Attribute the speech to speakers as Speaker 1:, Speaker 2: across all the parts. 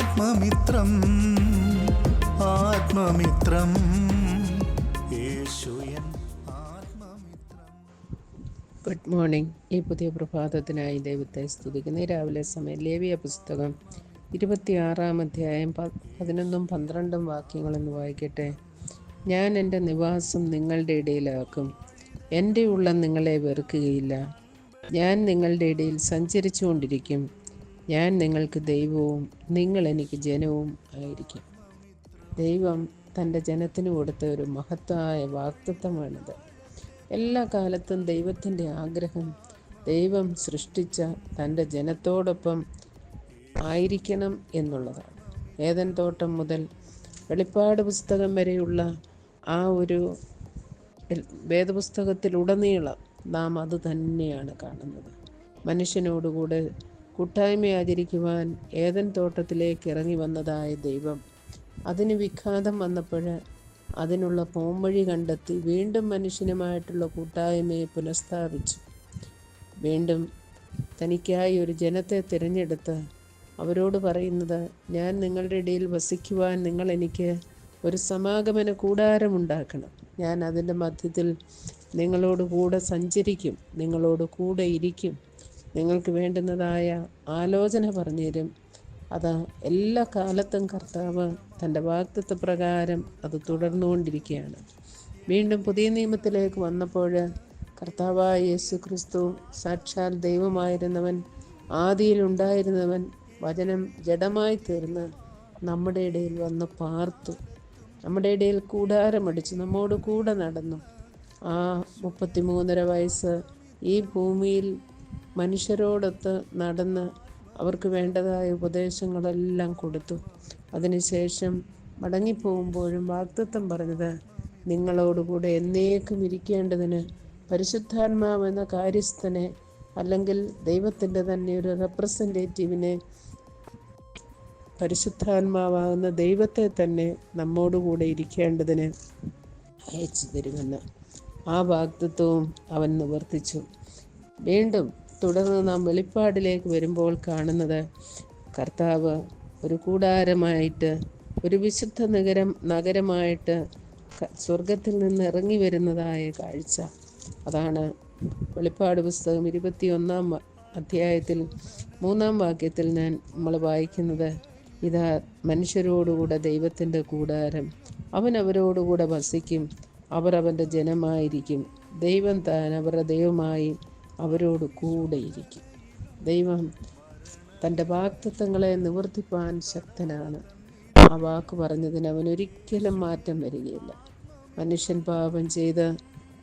Speaker 1: ആത്മമിത്രം ആത്മമിത്രം.
Speaker 2: Good morning ഈ പുതിയ പ്രഭാതത്തിനായി ദൈവത്തെ സ്തുതിക്കുന്ന. രാവിലെ സമയം ലേവിയ പുസ്തകം ഇരുപത്തിയാറാം അധ്യായം പതിനൊന്നും പന്ത്രണ്ടും വാക്യങ്ങളെന്ന് വായിക്കട്ടെ. ഞാൻ എന്റെ നിവാസം നിങ്ങളുടെ ഇടയിലാക്കും. എന്റെ ഉള്ളം നിങ്ങളെ വെറുക്കുകയില്ല. ഞാൻ നിങ്ങളുടെ ഇടയിൽ സഞ്ചരിച്ചു കൊണ്ടിരിക്കും ഞാൻ നിങ്ങൾക്ക് ദൈവവും നിങ്ങൾ എനിക്ക് ജനവും ആയിരിക്കും. ദൈവം തന്റെ ജനത്തിന് കൊടുത്ത ഒരു മഹത്തായ വാക്തത്വമാണിത്. എല്ലാ കാലത്തും ദൈവത്തിന്റെ ആഗ്രഹം ദൈവം സൃഷ്ടിച്ച തന്റെ ജനത്തോടൊപ്പം ആയിരിക്കണം എന്നുള്ളതാണ്. ഏതൻ തോട്ടം മുതൽ വെളിപ്പാട് പുസ്തകം വരെയുള്ള ആ ഒരു വേദപുസ്തകത്തിലുടനീളം നാം അത് തന്നെയാണ് കാണുന്നത്. മനുഷ്യനോടുകൂടെ കൂട്ടായ്മ ആചരിക്കുവാൻ ഏതൻ തോട്ടത്തിലേക്ക് ഇറങ്ങി വന്നതായ ദൈവം. അതിന് വിഘാതം വന്നപ്പോൾ അതിനുള്ള പോംവഴി കണ്ടെത്തി വീണ്ടും മനുഷ്യനുമായിട്ടുള്ള കൂട്ടായ്മയെ പുനഃസ്ഥാപിച്ചു. വീണ്ടും തനിക്കായി ഒരു ജനത്തെ തിരഞ്ഞെടുത്ത് അവരോട് പറയുന്നത് ഞാൻ നിങ്ങളുടെ ഇടയിൽ വസിക്കുവാൻ നിങ്ങൾ എനിക്ക് ഒരു സമാഗമന കൂടാരമുണ്ടാക്കണം ഞാൻ അതിന്റെ മധ്യത്തിൽ നിങ്ങളോട് കൂടെ സഞ്ചരിക്കും നിങ്ങളോട് കൂടെ ഇരിക്കും. നിങ്ങൾക്ക് വേണ്ടുന്നതായ ആലോചന പറഞ്ഞുതരും അത് എല്ലാ കാലത്തും കർത്താവ് തന്റെ വാക്തത്വ പ്രകാരം അത് തുടർന്നുകൊണ്ടിരിക്കുകയാണ്. വീണ്ടും പുതിയ നിയമത്തിലേക്ക് വന്നപ്പോൾ കർത്താവായ യേശു ക്രിസ്തു സാക്ഷാൽ ദൈവമായിരുന്നവൻ ആദിയിലുണ്ടായിരുന്നവൻ വചനം ജഡമായി തീർന്ന് നമ്മുടെ ഇടയിൽ വന്ന് പാർത്തു. നമ്മുടെ ഇടയിൽ കൂടാരമടിച്ചു നമ്മോട് കൂടെ നടന്നു. ആ മുപ്പത്തിമൂന്നര വയസ്സ് ഈ ഭൂമിയിൽ മനുഷ്യരോടൊത്ത് നടന്ന് അവർക്ക് വേണ്ടതായ ഉപദേശങ്ങളെല്ലാം കൊടുത്തു. അതിനുശേഷം മടങ്ങിപ്പോകുമ്പോഴും വാക്തത്വം പറഞ്ഞത് നിങ്ങളോടുകൂടെ എന്നേക്കും ഇരിക്കേണ്ടതിന് പരിശുദ്ധാത്മാവ് എന്ന കാര്യസ്ഥനെ അല്ലെങ്കിൽ ദൈവത്തിന്റെ തന്നെ ഒരു റെപ്രസെന്റേറ്റീവിനെ പരിശുദ്ധാത്മാവാകുന്ന ദൈവത്തെ തന്നെ നമ്മോടുകൂടെ ഇരിക്കേണ്ടതിന് അയച്ചു തരുമെന്ന് ആ വാഗ്ദത്വവും അവൻ നിവർത്തിച്ചു. വീണ്ടും തുടർന്ന് നാം വെളിപ്പാടിലേക്ക് വരുമ്പോൾ കാണുന്നത് കർത്താവ് ഒരു കൂടാരമായിട്ട് ഒരു വിശുദ്ധ നഗരം നഗരമായിട്ട് സ്വർഗത്തിൽ നിന്ന് ഇറങ്ങി വരുന്നതായ കാഴ്ച. അതാണ് വെളിപ്പാട് പുസ്തകം ഇരുപത്തിയൊന്നാം അധ്യായത്തിൽ മൂന്നാം വാക്യത്തിൽ ഞാൻ നമ്മൾ വായിക്കുന്നത്. ഇതാ മനുഷ്യരോടുകൂടെ ദൈവത്തിന്റെ കൂടാരം. അവൻ അവരോടുകൂടെ വസിക്കും. അവർ അവന്റെ ജനമായിരിക്കും. ദൈവം താൻ അവരുടെ ദൈവമായി അവരോട് കൂടെയിരിക്കും ദൈവം തന്റെ വാക്തത്വങ്ങളെ നിവർത്തിപ്പാൻ ശക്തനാണ്. ആ വാക്ക് പറഞ്ഞതിന് അവൻ ഒരിക്കലും മാറ്റം വരികയില്ല. മനുഷ്യൻ പാപം ചെയ്ത്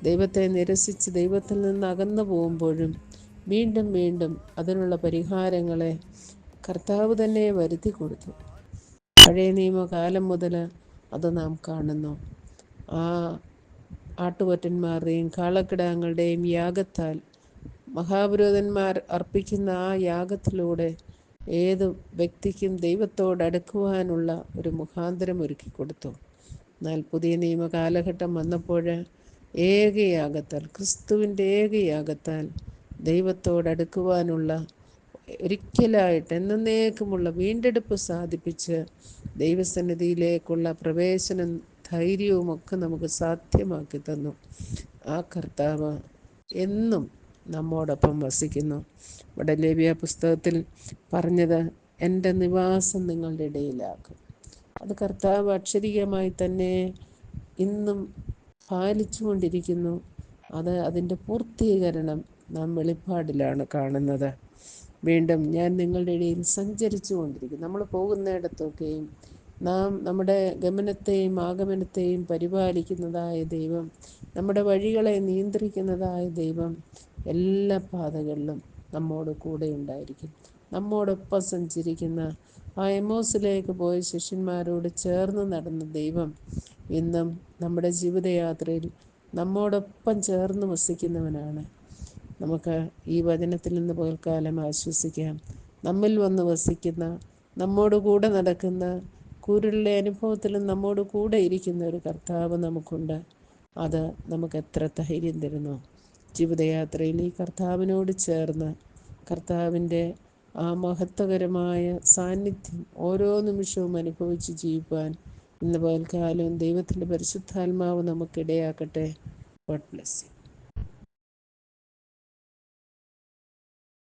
Speaker 2: ദൈവത്തെ നിരസിച്ച് ദൈവത്തിൽ നിന്ന് അകന്നു പോകുമ്പോഴും വീണ്ടും വീണ്ടും അതിനുള്ള പരിഹാരങ്ങളെ കർത്താവ് തന്നെ വരുത്തി കൊടുത്തു. പഴയ നിയമകാലം മുതൽ അത് നാം കാണുന്നു. ആ ആട്ടുകൊറ്റന്മാരുടെയും കാളക്കിടാങ്ങളുടെയും യാഗത്താൽ മഹാപുരോധന്മാർ അർപ്പിക്കുന്ന ആ യാഗത്തിലൂടെ ഏത് വ്യക്തിക്കും ദൈവത്തോട് അടുക്കുവാനുള്ള ഒരു മുഖാന്തരം ഒരുക്കി കൊടുത്തു. എന്നാൽ പുതിയ നിയമ കാലഘട്ടം വന്നപ്പോൾ ഏകയാഗത്താൽ ക്രിസ്തുവിന്റെ ഏകയാഗത്താൽ ദൈവത്തോട് അടുക്കുവാനുള്ള ഒരിക്കലായിട്ട് എന്നേക്കുമുള്ള വീണ്ടെടുപ്പ് സാധിപ്പിച്ച് ദൈവസന്നിധിയിലേക്കുള്ള പ്രവേശനം ധൈര്യവുമൊക്കെ നമുക്ക് സാധ്യമാക്കി തന്നു. ആ കർത്താവ് എന്നും നമ്മോടൊപ്പം വസിക്കുന്നു. ഇവിടെ ലേവ്യ പുസ്തകത്തിൽ പറഞ്ഞത് എന്റെ നിവാസം നിങ്ങളുടെ ഇടയിലാക്കും. അത് കർത്താവ് അക്ഷരികമായി തന്നെ ഇന്നും പാലിച്ചുകൊണ്ടിരിക്കുന്നു. അത് അതിന്റെ പൂർത്തീകരണം നാം വെളിപ്പാടിലാണ് കാണുന്നത്. വീണ്ടും ഞാൻ നിങ്ങളുടെ ഇടയിൽ സഞ്ചരിച്ചു കൊണ്ടിരിക്കും നമ്മൾ പോകുന്നിടത്തൊക്കെയും നാം നമ്മുടെ ഗമനത്തെയും ആഗമനത്തെയും പരിപാലിക്കുന്നതായ ദൈവം നമ്മുടെ വഴികളെ നിയന്ത്രിക്കുന്നതായ ദൈവം എല്ലാ പാതകളിലും നമ്മോട് കൂടെ ഉണ്ടായിരിക്കും. നമ്മോടൊപ്പം സഞ്ചരിക്കുന്ന ആ എമോസിലേക്ക് പോയ ശിഷ്യന്മാരോട് ചേർന്ന് നടന്ന ദൈവം ഇന്നും നമ്മുടെ ജീവിതയാത്രയിൽ നമ്മോടൊപ്പം ചേർന്ന് വസിക്കുന്നവനാണ്. നമുക്ക് ഈ വചനത്തിൽ നിന്ന് പകൽക്കാലം ആശ്വസിക്കാം. നമ്മിൽ വന്ന് വസിക്കുന്ന നമ്മോട് കൂടെ നടക്കുന്ന കുരുളിലെ അനുഭവത്തിലും നമ്മോട് കൂടെ ഇരിക്കുന്ന ഒരു കർത്താവ് നമുക്കുണ്ട്. അത് നമുക്ക് എത്ര ധൈര്യം തരുന്നു. ജീവിതയാത്രയിൽ ഈ കർത്താവിനോട് ചേർന്ന് കർത്താവിന്റെ ആ മഹത്വകരമായ സാന്നിധ്യം ഓരോ നിമിഷവും അനുഭവിച്ച് ജീവിക്കാൻ ഇന്ന് പകൽക്കാലം ദൈവത്തിന്റെ പരിശുദ്ധാത്മാവ് നമുക്കിടയാക്കട്ടെ. God bless you